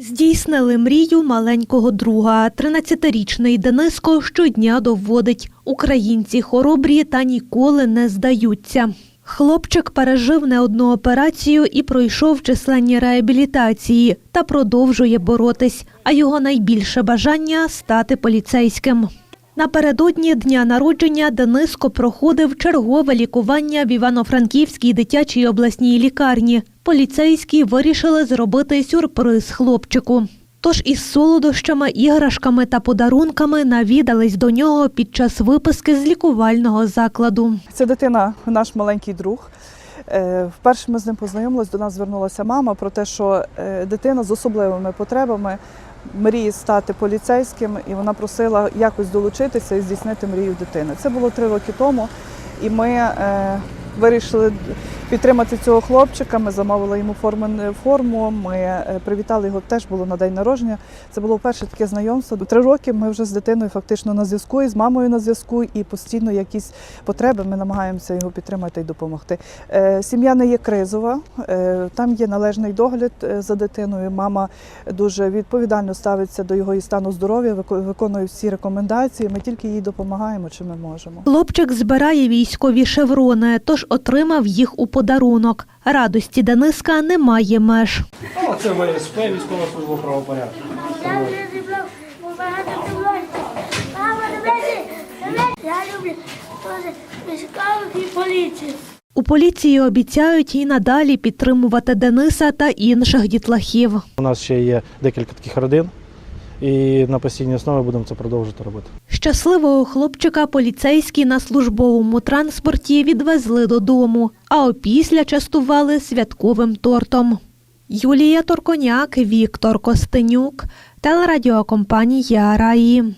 Здійснили мрію маленького друга. 13-річний Дениско щодня доводить. Українці хоробрі та ніколи не здаються. Хлопчик пережив не одну операцію і пройшов численні реабілітації та продовжує боротись. А його найбільше бажання стати поліцейським. Напередодні дня народження Дениско проходив чергове лікування в Івано-Франківській дитячій обласній лікарні. Поліцейські вирішили зробити сюрприз хлопчику. Тож із солодощами, іграшками та подарунками навідались до нього під час виписки з лікувального закладу. Це дитина, наш маленький друг. Е, Вперше ми з ним познайомились, до нас звернулася мама про те, що е, дитина з особливими потребами мріє стати поліцейським, і вона просила якось долучитися і здійснити мрію дитини. Це було три роки тому, і ми е, вирішили підтримати цього хлопчика. Ми замовили йому форму. Ми е, привітали його теж було на день народження. Це було перше таке знайомство. Три роки ми вже з дитиною фактично на зв'язку, і з мамою на зв'язку, і постійно якісь потреби ми намагаємося його підтримати і допомогти. Е, Сім'я не є кризова, е, там є належний догляд е, за дитиною. Мама дуже відповідально ставиться до його і стану здоров'я, вико- виконує всі рекомендації. Ми тільки їй допомагаємо, чи ми можемо. Хлопчик збирає військові шеврони, тож отримав їх у подарунок. Радості Дениска немає меж. Ну, це ВСП, військова служба правопорядку. Я люблю і поліцію. У поліції обіцяють і надалі підтримувати Дениса та інших дітлахів. У нас ще є декілька таких родин, і на постійній основі будемо це продовжувати робити. Щасливого хлопчика поліцейські на службовому транспорті відвезли додому, а опісля частували святковим тортом. Юлія Торконяк, Віктор Костенюк, телерадіокомпанія Раї.